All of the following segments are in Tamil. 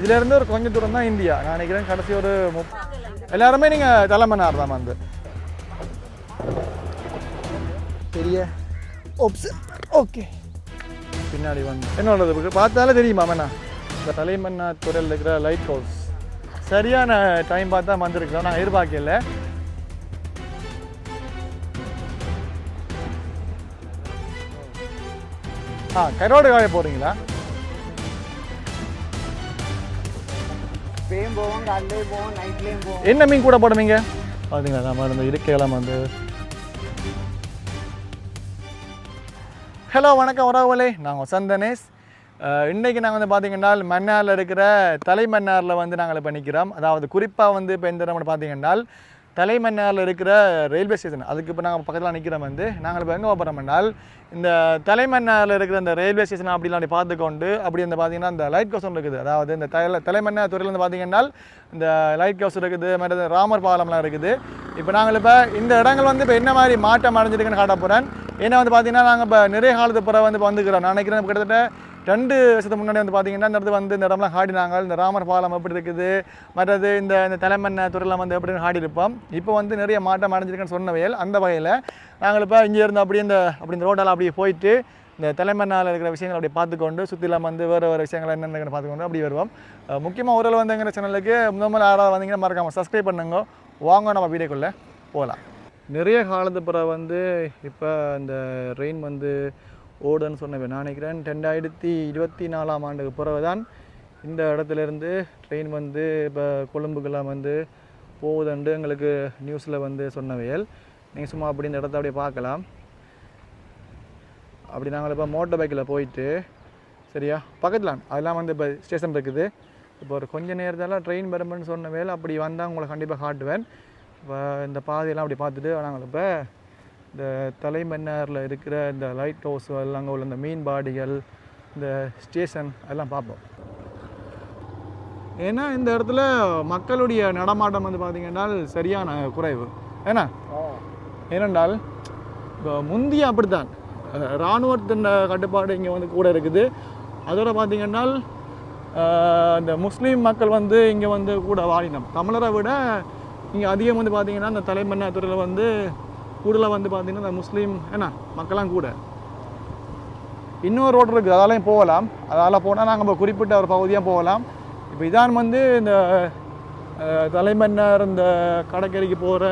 இதுலேருந்து ஒரு கொஞ்சம் தூரம் தான் இந்தியா. நான் நினைக்கிறேன் கடைசி ஒரு முப் எல்லாருமே நீங்கள் தலைமன்னார் தான் வந்து. பெரிய ஓகே பின்னாடி வந்து. என்னோடது இருக்கு. பார்த்தாலே தெரியுமா மண்ணா இந்த தலைமன்னா துறையில் இருக்கிற லைட் ஹவுஸ் சரியான டைம் பார்த்து தான் வந்திருக்கிறோம் நான் எதிர்பார்க்கல. ஆ கரோடு காய போகிறீங்களா இப்பயும் போவோம் காலையிலேயும் போவோம் நைட்லேயும் போவோம். என்ன மீன் கூட போடுவீங்க? பார்த்தீங்களா நம்ம இந்த இருக்கையெல்லாம் வந்து. ஹலோ வணக்கம் உறவுகளே. நான் வசந்தனேஷ் அஹ், இன்னைக்கு நாங்கள் வந்து பார்த்தீங்கன்னா மன்னாரில் இருக்கிற தலைமன்னாரில் வந்து நாங்கள் இப்போ நிற்கிறோம் அதாவது குறிப்பாக வந்து இப்போ எந்த இடம்னு பார்த்தீங்கன்னா தலைமன்னாரில் இருக்கிற ரயில்வே ஸ்டேஷன் அதுக்கு இப்போ நாங்கள் பக்கத்தில் நிற்கிறோம் வந்து. நாங்கள் இப்போ எங்கே போகிறோம்னால் இந்த தலைமன்னாரில் இருக்கிற இந்த ரயில்வே ஸ்டேஷன் அப்படிலாம் அப்படி பார்த்துக்கொண்டு அப்படி இந்த பார்த்தீங்கன்னா இந்த லைட் கவுசம் இருக்குது. அதாவது இந்த தலை தலைமன்னார் துறையில் வந்து பார்த்தீங்கன்னா இந்த லைட் ஹவுஸ் இருக்குது மற்ற ராமர் பாலம்லாம் இருக்குது. இப்போ நாங்கள் இப்போ இந்த இடங்கள் வந்து இப்போ என்ன மாதிரி மாற்றம் அடைஞ்சிருக்குன்னு காட்ட போகிறேன் ஏன்னா வந்து பார்த்தீங்கன்னா நாங்கள் இப்போ நிறைய காலத்து பிறகு வந்து இப்போ வந்துக்கிறோம். நான் நினைக்கிறேன் கிட்டத்தட்ட ரெண்டு வருஷத்துக்கு முன்னாடி வந்து பார்த்தீங்கன்னா இந்த இடத்துல வந்து இந்த இடம்லாம் ஹாடினாங்க. இந்த ராமர் பாலம் எப்படி இருக்குது? மற்றது இந்த இந்த தலைமண்ண துறையெல்லாம் வந்து எப்படின்னு ஹாடிருப்போம் இருப்போம் இப்போ வந்து நிறைய மாற்றம் அடைஞ்சிருக்குன்னு சொன்னவையல் அந்த வகையில் நாங்கள் இப்போ இங்கே இருந்து அப்படியே இந்த அப்படி இந்த ரோட்டால் அப்படியே போயிட்டு இந்த தலைமண்ணால் இருக்கிற விஷயங்கள் அப்படி பார்த்துக்கொண்டு சுற்றிலாம் வந்து வேறு வேறு விஷயங்கள் என்னென்னு பார்த்துக்கொண்டு அப்படி வருவோம். முக்கியமாக ஒரு வந்து எங்கள் சேனலுக்கு முதல் முதல் யாராவது வந்தீங்கன்னா மறக்காமல் சப்ஸ்கிரைப் பண்ணுங்க. வாங்க நம்ம வீடியோக்குள்ளே போகலாம். நிறைய காலத்து பிறகு வந்து இப்போ இந்த ரெயின் வந்து ஓடுன்னு சொன்னேன். நான் நினைக்கிறேன் ரெண்டாயிரத்தி இருபத்தி நாலாம் ஆண்டுக்கு பிறகு தான் இந்த இடத்துல இருந்து ட்ரெயின் வந்து இப்போ கொழும்புக்கெல்லாம் வந்து போகுதுண்டு எங்களுக்கு நியூஸில் வந்து சொன்னவையல் நீங்கள் சும்மா அப்படி இந்த இடத்த அப்படியே பார்க்கலாம். அப்படி நாங்கள் இப்போ மோட்டர் பைக்கில் போயிட்டு சரியா? பக்கத்தில் அதெல்லாம் வந்து இப்போ ஸ்டேஷன் இருக்குது. இப்போ ஒரு கொஞ்ச நேரத்தில் ட்ரெயின் வரும்னு சொன்ன வேலை அப்படி வந்தால் உங்களை கண்டிப்பாக காட்டுவேன். இப்போ இந்த பாதையெல்லாம் அப்படி பார்த்துட்டு நாங்கள் இப்போ இந்த தலைமன்னாரில் இருக்கிற இந்த லைட் ஹவுஸ்கள் எல்லாம் அங்கே உள்ள இந்த மீன் பாடிகள் இந்த ஸ்டேஷன் அதெல்லாம் பார்ப்போம். ஏன்னா இந்த இடத்துல மக்களுடைய நடமாட்டம் வந்து பார்த்திங்கன்னா சரியான குறைவு. ஏன்னா ஏனென்றால் இப்போ முந்திய அப்படித்தான். இராணுவத்தின் கட்டுப்பாடு இங்கே வந்து கூட இருக்குது. அதோட பார்த்திங்கன்னா இந்த முஸ்லீம் மக்கள் வந்து இங்கே வந்து கூட வாழினம். தமிழரை விட இங்கே அதிகம் வந்து பார்த்திங்கன்னா இந்த தலைமன்னாத்துறையில் வந்து கூடுதலாக வந்து பார்த்திங்கன்னா இந்த முஸ்லீம் என்ன மக்களாம் கூட. இன்னொரு ரோடு இருக்குது அதாலையும் போகலாம். அதால் போனால் நாங்கள் இப்போ குறிப்பிட்ட ஒரு பகுதியாக போகலாம். இப்போ இதான் வந்து இந்த தலைமன்னர் தலைமன்னார் இந்த கடற்கரைக்கு போகிற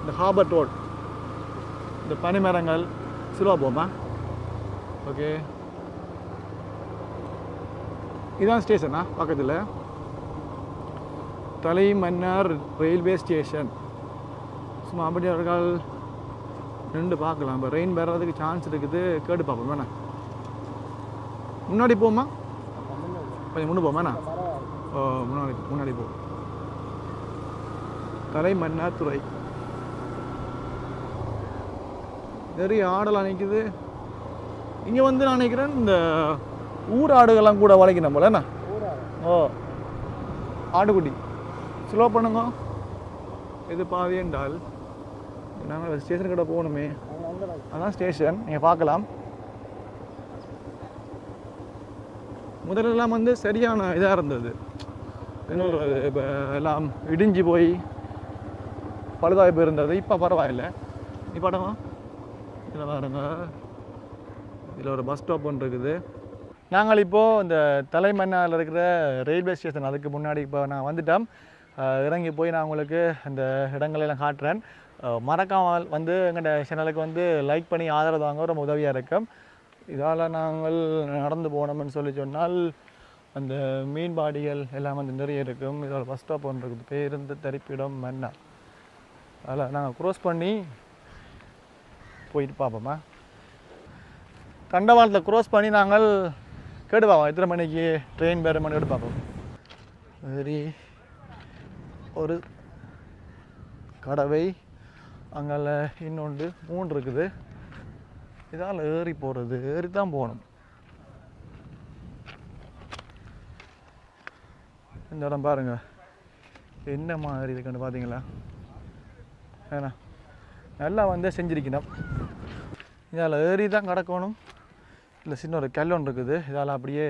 இந்த ஹாபர் ரோட். இந்த பனிமரங்கள். சிலுவா போமா? ஓகே. இதான் ஸ்டேஷனா? பக்கத்தில். Talaimannar railway station. சும்மா அப்படி அவர்கள் நின்று பார்க்கலாம். இப்போ ரெயின் வர்றதுக்கு சான்ஸ் இருக்குது. கேட்டு பார்ப்போம். வேணா முன்னாடி போமா கொஞ்சம் முன்னு போமா ஓ முன்னாடி முன்னாடி போ. தலைமன்னார் துறை நிறைய ஆடெல்லாம் நிற்குது இங்கே வந்து நான் நினைக்கிறேன் இந்த ஊர் ஆடுகள்லாம் கூட வளைக்கணும் போல என்ன ஓ. ஆடுகுட்டி. ஸ்லோ பண்ணுங்க. இது பாதி என்றால் நாங்கள் ஸ்டேஷன் கிட்ட போகணுமே. அதான் ஸ்டேஷன் நீங்கள் பார்க்கலாம். முதல்லலாம் வந்து சரியான இதாக இருந்தது. இன்னொரு இப்போ எல்லாம் இடிஞ்சு போய் பழுதாகி போயிருந்தது இப்போ பரவாயில்லை. நீ படமா? இதில் பாருங்க. இதில் ஒரு பஸ் ஸ்டாப் ஒன்று இருக்குது. நாங்கள் இப்போது இந்த தலைமன்னாரில் இருக்கிற ரயில்வே ஸ்டேஷன் அதுக்கு முன்னாடி இப்போ நான் வந்துட்டோம். இறங்கி போய் நான் உங்களுக்கு அந்த இடங்களெல்லாம் காட்டுறேன். மறக்காமல் வந்து எங்கள்கிட்ட சேனலுக்கு வந்து லைக் பண்ணி ஆதரவு தாங்க ரொம்ப உதவியாக இருக்கும் இதால் நாங்கள் நடந்து போனோம்னு சொல்லி சொன்னால் அந்த மீன்பாடிகள் எல்லாம் வந்து நிறைய இருக்கும். இதோட பஸ் ஸ்டாப் ஒன்று இருக்குது பேருந்து தரிப்பிடம் மன்னா அதில் நாங்கள் க்ரோஸ் பண்ணி போயிட்டு பார்ப்போமா. தண்டவாளத்தில் க்ரோஸ் பண்ணி நாங்கள் கேட்டு பார்ப்போம். எத்தனை மணிக்கு ட்ரெயின் வேறு மணி கேட்டு பார்ப்போம். சரி ஒரு கடவை அங்கால இன்னொன்று மூணு இருக்குது இதால் ஏறி போகிறது ஏறி தான் போகணும். இந்த இடம் பாருங்க. என்ன மாதிரி இருக்குன்னு பார்த்தீங்களா ஏன்னா நல்லா வந்து செஞ்சிருக்கணும். இதால் ஏறி தான் கிடக்கணும். இல்லை சின்ன ஒரு கல் ஒன்று இருக்குது இதால் அப்படியே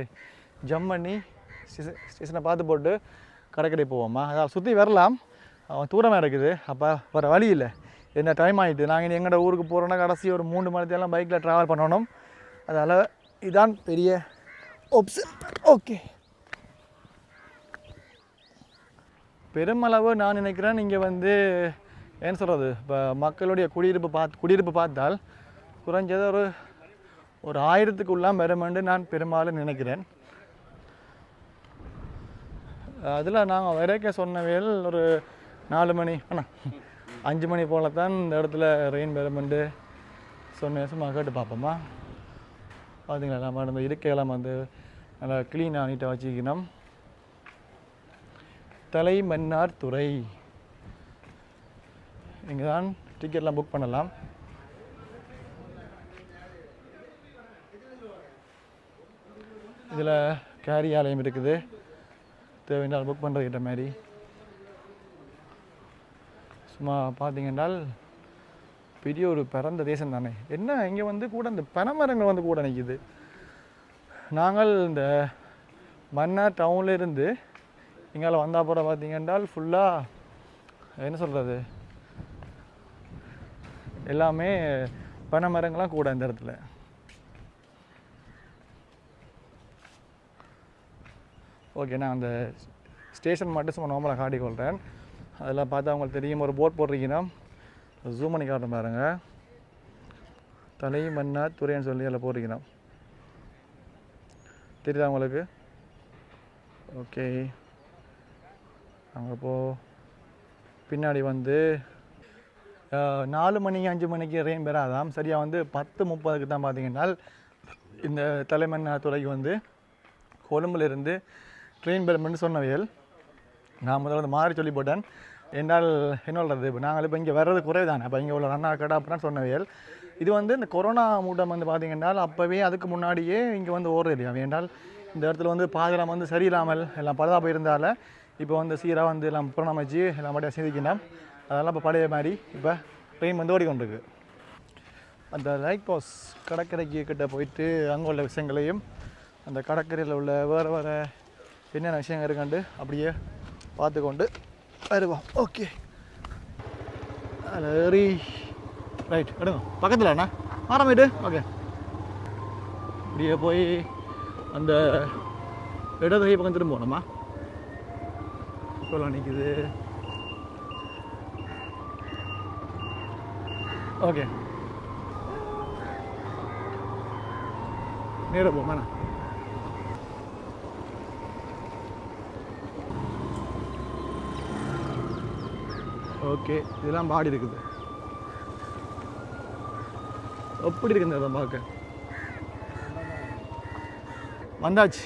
ஜம் பண்ணி ஸ்டேஷனை பார்த்து போட்டு கடற்கரை போவோம்மா அதாவது சுற்றி வரலாம். அவன் தூரமாக இருக்குது. அப்போ வர வழி இல்லை. என்ன டைம் ஆகிட்டு நாங்கள் இனி ஊருக்கு போகிறோன்னா கடைசி ஒரு மூணு மணித்தெல்லாம் பைக்கில் ட்ராவல் பண்ணணும். அதால் இதான் பெரிய ஆப்ஷன் ஓகே பெருமளவு நான் நினைக்கிறேன் இங்கே வந்து என்ன சொல்கிறது இப்போ மக்களுடைய குடியிருப்பு பார்த்து குடியிருப்பு பார்த்தால் குறைஞ்சது ஒரு ஒரு ஆயிரத்துக்குள்ளாம் வருமென்று நான் பெரும்பாலும் நினைக்கிறேன். அதில் நாங்கள் வரைக்க சொன்னவேல் ஒரு நாலு மணி அண்ணா. அஞ்சு மணி போல தான் இந்த இடத்துல ரெயின் வருமெண்டு சொன்ன சும்மா கேட்டு பார்ப்போமா? பார்த்தீங்களா நம்ம இந்த இருக்கையெல்லாம் வந்து நல்லா க்ளீனாக நீட்டாக வச்சுக்கணும். தலை மன்னார் துறை. இங்கே தான் டிக்கெட்லாம் புக் பண்ணலாம். இதில் கேரி ஆலயம் இருக்குது. தேவையினால் புக் பண்ணுறதுக்கிட்ட மாதிரி. சும்மா பார்த்தீங்கன்றால் பெரிய ஒரு பிறந்த தேசம் தானே. என்ன இங்கே வந்து கூட இந்த பனைமரங்கள் வந்து கூட நிற்கிது நாங்கள் இந்த மன்னார் டவுன்ல இருந்து வந்தால் போகிற பார்த்தீங்கன்றால் ஃபுல்லாக என்ன சொல்கிறது எல்லாமே பனை மரங்கள்லாம் கூட இந்த இடத்துல. ஓகே நான் அந்த ஸ்டேஷன் மட்டும் சும்மா நார்மலாக காட்டிக்கொள்கிறேன் அதெல்லாம் பார்த்தா அவங்களுக்கு தெரியும். ஒரு போட் போட்டிருக்கீங்கன்னா ஜூம் பண்ணி காட்டுறேன் பாருங்கள் தலை மன்னா துறைன்னு சொல்லி அதில் போடுறீங்கன்னா தெரியுதா உங்களுக்கு? ஓகே அங்கே போ. பின்னாடி வந்து நாலு மணி அஞ்சு மணிக்கு ரெயின் பெறாதாம். சரியாக வந்து பத்து முப்பதுக்கு தான் பார்த்தீங்கன்னா இந்த தலைமன்னா துறைக்கு வந்து கொழும்புலேருந்து ட்ரெயின் பெறும்னு சொன்னவையல் நான் முதல்ல வந்து மாறி சொல்லி போட்டேன் என்றால் என்ன சொல்கிறது இப்போ நாங்கள் இப்போ இங்கே வர்றது குறைதானே அப்போ இங்கே உள்ள ரன்னா கடை அப்படின்னு சொன்னவையல் இது வந்து இந்த கொரோனா மூட்டம் வந்து பார்த்தீங்கன்னா அப்போவே அதுக்கு முன்னாடியே இங்கே வந்து ஓடுறது இல்லையா? என்றால் இந்த இடத்துல வந்து பாதுகாப்பு வந்து சரியில்லாமல் எல்லாம் பழுதாக போயிருந்தால இப்போ வந்து சீராக வந்து எல்லாம் புறணமைச்சு எல்லாம் மட்டும் சிந்திக்கினோம் அதெல்லாம் இப்போ பழைய மாதிரி இப்போ ட்ரெயின் வந்து ஓடிக்கொண்டிருக்கு. அந்த லைட் பாஸ் கடற்கரைக்கு கிட்ட போயிட்டு அங்கே உள்ள விஷயங்களையும் அந்த கடற்கரையில் உள்ள வேறு வேறு என்னென்ன விஷயங்கள் இருக்காண்டு அப்படியே பார்த்து கொண்டு வருவோம் ஓகே அதில் ரைட் எடுங்க. பக்கத்தில் அண்ணா ஆரம்பிட்டு ஓகே அப்படியே போய் அந்த இடதுகை பக்கம் திரும்ப போகணுமா? இப்போலாம் நிற்குது ஓகே நேராக போமாண்ணா ஓகே இதெல்லாம் பாடி இருக்குது. எப்படி இருக்குது இதை பார்க்க? வந்தாச்சு.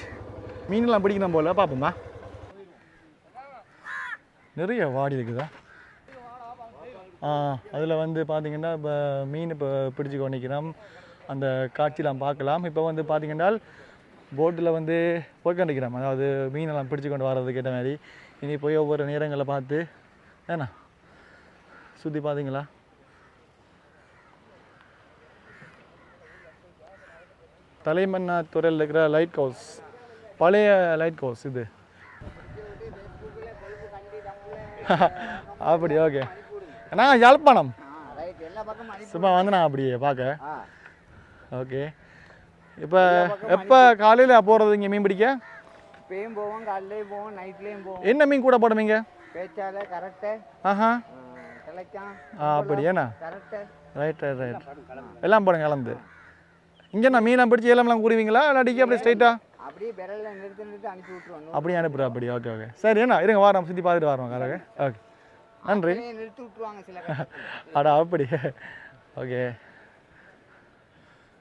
மீனெல்லாம் பிடிக்கணும் போல பார்ப்போமா நிறைய வாடி இருக்குதா? ஆ அதில் வந்து பார்த்தீங்கன்னா இப்போ மீன் இப்போ பிடிச்சி கொண்டிக்கிறோம் அந்த காட்சியெலாம் பார்க்கலாம். இப்போ வந்து பார்த்தீங்கன்னா போட்டில் வந்து போய் கொண்டிக்கிறோம் அதாவது மீனெல்லாம் பிடிச்சி கொண்டு வர்றதுக்கு ஏற்ற மாதிரி. இனி போய் ஒவ்வொரு நேரங்களை பார்த்து ஏண்ணா சுற்றி பார்த்தீங்களா தலைமன்னா துறையில் இருக்கிற லைட் ஹவுஸ் பழைய லைட் ஹவுஸ் இது. அப்படி ஓகே நான் யாழ்ப்பாணம்? சும்மா வந்து நான் அப்படியே பார்க்க. ஓகே இப்போ எப்போ காலையில் போகிறது இங்கே மீன் பிடிக்க? இப்பயும் போவோம் காலையிலையும் போவோம் நைட்லேயும் போவோம். என்ன மீன் கூட போடுவீங்க? பேச்சால கரெக்டு ஆஹா. ஆ அப்படி ஏண்ணா கரெக்டு? ரைட் ரைட் ரைட் எல்லாம் போடுங்க கலந்து. இங்கே நான் மீன்லாம் பிடிச்சி ஏலம்லாம் கூறுவீங்களா இல்லாட்டிக்கு அப்படியே ஸ்ட்ரைட்டாக அப்படியே விரல்ல நிறுத்தி நிறுத்தி அனுப்பி விட்டுருவோம். அப்படியே அனுப்புகிறேன் அப்படி. ஓகே ஓகே சரி என்ன இருங்க வாரம் சுற்றி பார்த்துட்டு வரோம் காரங்க ஓகே நன்றி. நிறுத்தி விட்டுருவாங்க சில. அடா அப்படி. ஓகே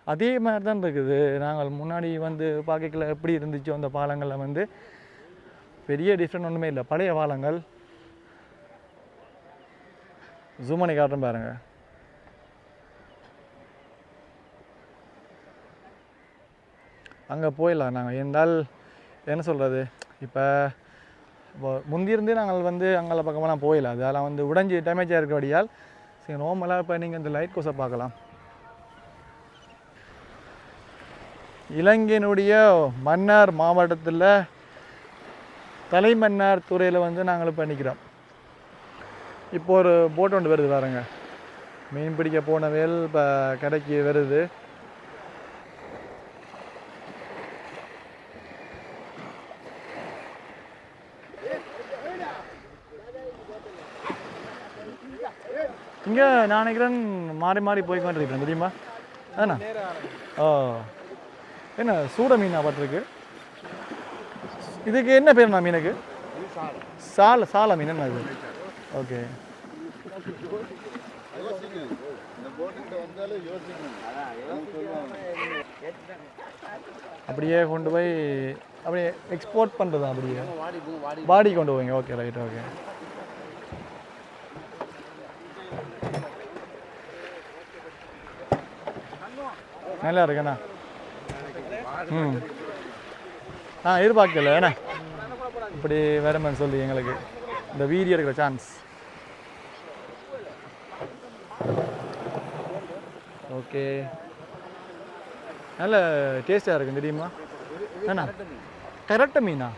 அதே மாதிரி தான் இருக்குது. நாங்கள் முன்னாடி வந்து பார்க்கல எப்படி இருந்துச்சோ அந்த பாலங்களில் வந்து பெரிய டிஃப்ரெண்ட் ஒன்றுமே இல்லை. பழைய பாலங்கள். ஜூம் பண்ணி காட்டுறேன் பாருங்க. அங்கே போயிடலாம் நாங்கள் இருந்தால் என்ன சொல்கிறது இப்போ முந்திருந்து நாங்கள் வந்து அங்கே பக்கமெல்லாம் போயிடலாம் அதெல்லாம் வந்து உடஞ்சி டேமேஜாக இருக்கிறபடியால் சரி நோமெல்லாம் இப்போ நீங்கள் இந்த லைட் கோஸை பார்க்கலாம். இலங்கையினுடைய மன்னார் மாவட்டத்தில் தலைமன்னார் துறையில் வந்து நாங்கள் இப்போ நிற்கிறோம் இப்போ ஒரு போட் ஒன்று வருது பாருங்க. மீன் பிடிக்க போன வேல் இப்போ கரைக்கு வருது. இங்கே நான் நினைக்கிறேன் மாறி மாறி போய் கொண்டிருக்கிறேன் தெரியுமா? ஏண்ணா ஓ. என்ன சூட மீனா பார்த்துருக்கு? இதுக்கு என்ன பேருண்ணா மீனுக்கு? சால. சால மீன் என்ன இது ஓகே. அப்படியே கொண்டு போய் அப்படியே எக்ஸ்போர்ட் பண்ணுறது அப்படியே? பாடி கொண்டு போவீங்க. ஓகே ரைட் ஓகே நல்லா இருக்குண்ணா ம். ஆ எதிர்பார்க்கல ஏண்ணா இப்படி வருமன்னு சொல்லி எங்களுக்கு இந்த வீடியோ இருக்கிற சான்ஸ் ஓகே. நல்ல டேஸ்டாக இருக்கும் தெரியுமா? என்ன கரெக்ட மீனா?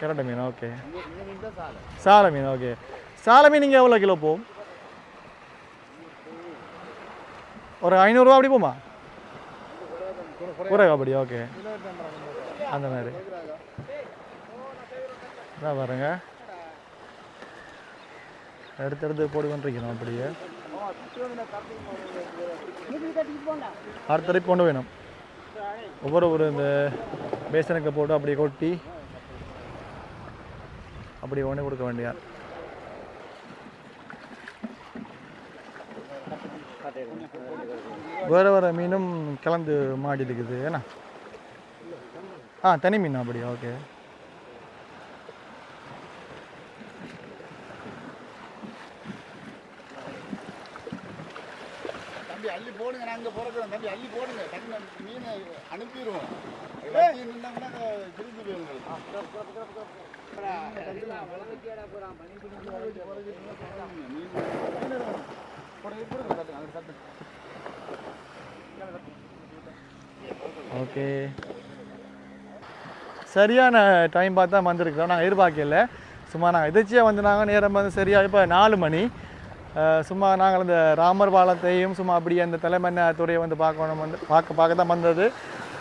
கரெக்ட மீன் ஓகே. சால மீன் ஓகே. சால மீன் இங்கே எவ்வளோ கிலோ போகும் ஒரு ஐநூறுரூவா அப்படி போமா? குறைவா அப்படி ஓகே. அந்த மாதிரி. அதான் பாருங்க. அடுத்தடுத்து எடுத்து போட்டு அப்படியே. அடுத்த ட்ரிப் கொண்டு வேணும். ஒவ்வொரு ஒரு இந்த பேசனுக்கு போட்டு அப்படியே கொட்டி அப்படி ஒன்று கொடுக்க வேண்டியார் வேறு வேறு மீனும் கலந்து மாடி இருக்குது ஏன்னா? ஆ தனி மீன் அப்படியா? ஓகே. அள்ளி போடுங்க நாங்க பிறக்கிறோம் தம்பி அள்ளி போடுங்க. டக்குனு மீனை அனுப்பிடுவோம். நின்னாங்கன்னா திரும்பி ஓகே. சரியான டைம் பார்த்து தான் வந்திருக்கிறோம். நாங்கள் எதிர்பார்க்கல. சும்மா நாங்கள் எதிர்ச்சியாக வந்து நாங்கள் நேரம் வந்து சரியாக இப்போ நாலு மணி. சும்மா நாங்கள் இந்த ராமர் பாலத்தையும் சும்மா அப்படியே அந்த தலைமன்ன துறையை வந்து பார்க்கணும் வந்து பார்க்க பார்க்க தான் வந்தது.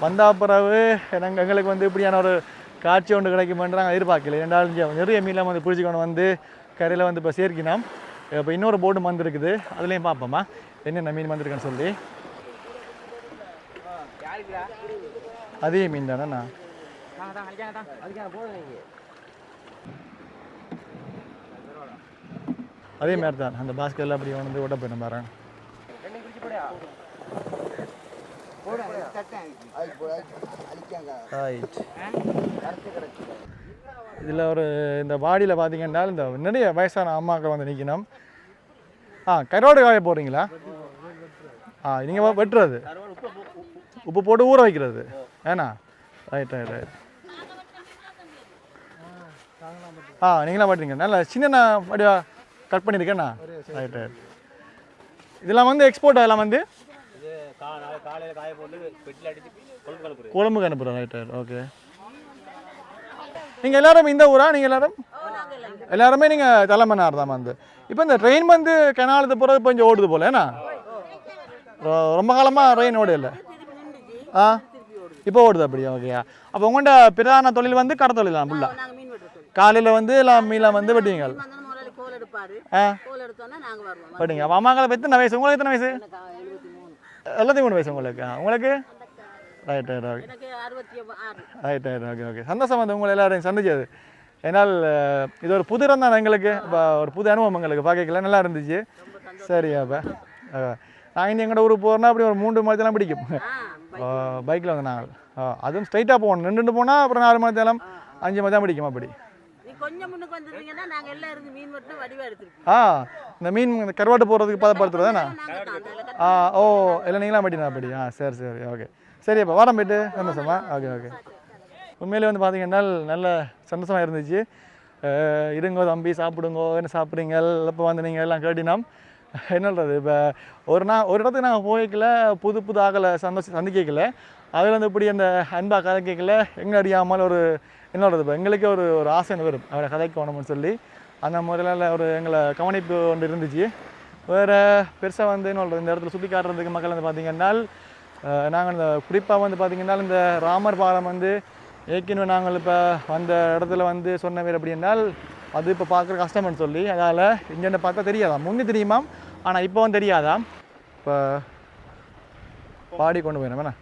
வந்த பிறகு நாங்கள் எங்களுக்கு வந்து இப்படியான ஒரு காட்சி ஒன்று கிடைக்குமென்று நாங்கள் எதிர்பார்க்கல ரெண்டாலும் இங்க நிறைய மீன்லாம் வந்து பிடிச்சிக்கொண்டு வந்து கரையில் வந்து இப்போ சேர்க்கினோம். இப்போ இன்னொரு போர்டு வந்திருக்குது. அதுலேயும் பார்ப்போமா. என்னென்ன மீன் வந்திருக்குன்னு சொல்லி. அதே மீன் தானேண்ணா தாங்க தான் அடிக்காங்க தான் அதுக்காக போதும் நீங்கள் அதே மாதிரி தான் அந்த பாஸ்கெட்டில் அப்படி வந்து விட போயிடும் பாருங்க இதில் ஒரு இந்த பாடியில் பார்த்தீங்கன்னா இந்த நிறைய வயசான அம்மாக்கள் வந்து நிற்கணும் ஆ கரோடு காய போடுறீங்களா? ஆ நீங்கள் வெட்டுறது. உப்பு போட்டு ஊற வைக்கிறது. ஏண்ணா ரைட் ரைட் ரைட் ஆ நீங்களாம் பண்ணுறீங்க நல்லா சின்ன வடிவா கட் பண்ணியிருக்கேண்ணா? ரைட் ரைட் இதெல்லாம் வந்து எக்ஸ்போர்ட் அதெல்லாம் வந்து? இது கொழம்புக்கு அனுப்புகிறோம் ரைட் ரைட் ஓகே நீங்கள் எல்லாரும் இந்த ஊரா? நீங்கள் எல்லாரும்? எல்லாருமே நீங்கள் தலைமன்னார் தான் வந்து. இப்போ இந்த ட்ரெயின் வந்து கெனாலுக்கு போகிறது இப்போ ஓடுது போல ஏன்னா ரொம்ப காலமாக ட்ரெயின் ஓடு இல்லை ஆ? இப்போ ஓடுது அப்படியா? ஓகேயா அப்போ உங்கள்கிட்ட பிரதான தொழில் வந்து கடை தொழில் தான் ஃபுல்லாக காலையில் வந்து எல்லாம் மீலாம் வந்து வெட்டிங்க வெட்டிங்க அப்போ அம்மாக்களை எத்தனை வயசு உங்களுக்கு எத்தனை வயசு? எனக்கு எழுபத்தி மூணு. எல்லாத்தையும் மூணு வயசு உங்களுக்கு. உங்களுக்கு? Right right okay right right okay okay சந்தோஷம் வந்து உங்களை எல்லாரையும் சந்திச்சது. ஏன்னால் அஹ், இது ஒரு புது இடம் தான் எங்களுக்கு? இப்போ ஒரு புது அனுபவம் எங்களுக்கு. பார்க்கல நல்லா இருந்துச்சு. சரி அப்போ. நாங்கள் இனி எங்கள்ட ஊருக்கு போகிறோன்னா அப்படி ஒரு மூன்று மணி நேரம் பிடிக்கும் பைக்கில் வந்து நாங்கள் அதுவும் ஸ்ட்ரைட்டாக போகணும். நின்றுட்டு போனால் அப்புறம் நாலு மணி நேரம் அஞ்சு மணி தான் பிடிக்கும் அப்படி. கொஞ்சம் முன்னுக்கு வந்துருந்தீங்கன்னா நாங்க எல்லாம் இருந்து மீன் வடிவா ஆ இந்த மீன் இந்த கருவாட்டு தான் அதுல கட் ஆ ஓ இல்லை நீங்களாம் மாட்டீங்க அப்படி ஆ சரி சரி ஓகே. சரி அப்போ வாரம் போயிட்டு சந்தோஷமா ஓகே ஓகே. உண்மையிலே வந்து பார்த்தீங்கன்னா நல்ல சந்தோஷமாக இருந்துச்சு. இருங்கோ தம்பி சாப்பிடுங்கோ என்ன சாப்பிட்றீங்க இப்போ வந்து நீங்கள் எல்லாம் கேட்டினோம் என்னன்றது இப்போ ஒரு நாள் ஒரு இடத்துக்கு நாங்கள் போய்க்கல புது புது ஆகலை சந்தோஷம் சந்திக்கல அதில் வந்து இப்படி அந்த அன்பா கதை கேட்கல. எங்கே அறியாமல் ஒரு என்னோடது இப்போ எங்களுக்கே ஒரு ஒரு ஆசை வரும். அவரை கதைக்கு வேணும்னு சொல்லி. அந்த முறையில் ஒரு எங்களை கவனிப்பு ஒன்று இருந்துச்சு. வேறு பெருசாக வந்து என்னோட இந்த இடத்துல சுற்றி காட்டுறதுக்கு மக்கள் வந்து பார்த்திங்கன்னா நாங்கள் இந்த குறிப்பாக வந்து பார்த்திங்கன்னா இந்த ராமர் பாலம் வந்து ஏற்கனவே நாங்கள் இப்போ வந்த இடத்துல வந்து சொன்ன மாரி அப்படி அது இப்போ பார்க்குற கஷ்டம்னு சொல்லி. அதால் இங்கேருந்து பார்த்தா தெரியாதாம். முன்னே தெரியுமாம் ஆனால் இப்போவும் தெரியாதாம். இப்போ பாடி கொண்டு போயிடும் வேணா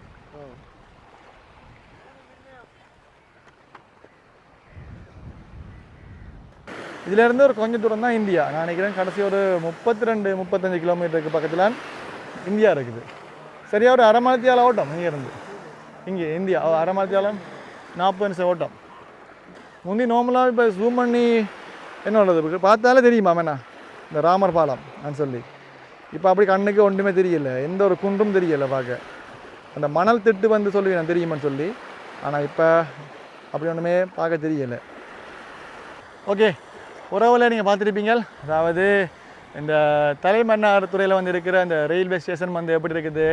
இதிலேருந்து ஒரு கொஞ்சம் தூரம் தான் இந்தியா. நான் நினைக்கிறேன் கடைசி ஒரு முப்பத்தி ரெண்டு முப்பத்தஞ்சு கிலோமீட்டருக்கு பக்கத்தில் இந்தியா இருக்குது. சரியா ஒரு அரை மணித்தியால ஓட்டம் இங்கேருந்து. இங்கே இந்தியா. ஒரு அரை மணித்தியாலம் நாற்பது நிமிஷம் ஓட்டம். முந்தி நார்மலாக இப்போ ஜூம் பண்ணி என்ன சொல்றது பார்த்தாலே தெரியுமா வேணா இந்த ராமர் பாலம் அப்படின்னு சொல்லி. இப்போ அப்படி கண்ணுக்கு ஒன்றுமே தெரியல. எந்த ஒரு குன்றும் தெரியலை பார்க்க. அந்த மணல் திட்டு வந்து சொல்லுவேன் தெரியுமான்னு சொல்லி. ஆனால் இப்போ அப்படி ஒன்றுமே பார்க்க தெரியலை. ஓகே. உறவில் நீங்கள் பார்த்துருப்பீங்க. அதாவது இந்த தலைமன்னார் துறையில் வந்து இருக்கிற அந்த ரயில்வே ஸ்டேஷன் வந்து எப்படி இருக்குது?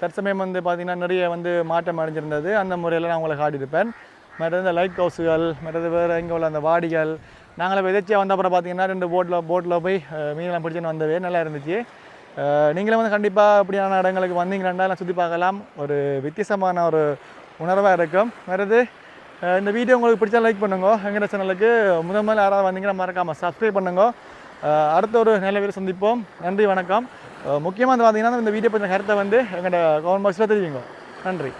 தற்சமயம் வந்து பார்த்திங்கன்னா நிறைய வந்து மாற்றம் அடைஞ்சிருந்தது. அந்த முறையில் நான் உங்களை காட்டியிருப்பேன். மற்றது இந்த லைட் ஹவுஸுகள் மற்றது வேறு இங்கே உள்ள அந்த வாடிகள். நாங்களே எதாச்சியாக வந்த அப்புறம் பார்த்தீங்கன்னா ரெண்டு போட்டில் போட்டில் போய் மீனெலாம் மீனெல்லாம் பிடிச்சின்னு வந்தவே நல்லா இருந்துச்சு. நீங்களும் வந்து கண்டிப்பாக அப்படியான இடங்களுக்கு வந்தீங்கன்னா சுற்றி பார்க்கலாம். ஒரு வித்தியாசமான ஒரு உணர்வாக இருக்கும். மற்றது இந்த வீடியோ உங்களுக்கு பிடிச்சா லைக் பண்ணுங்க. எங்கள் சேனலுக்கு முதல் முதல்ல யாராவது வந்தீங்கன்னா மறக்காமல் சப்ஸ்கிரைப் பண்ணுங்க. அடுத்த ஒரு நல்ல வீடு சந்திப்போம். நன்றி வணக்கம். முக்கியமாக வந்து பார்த்தீங்கன்னா இந்த வீடியோ பற்றின கருத்தை வந்து எங்கள்கிட்ட கவர்மெண்ட் பாக்ஸில் தெரிவிங்க. நன்றி.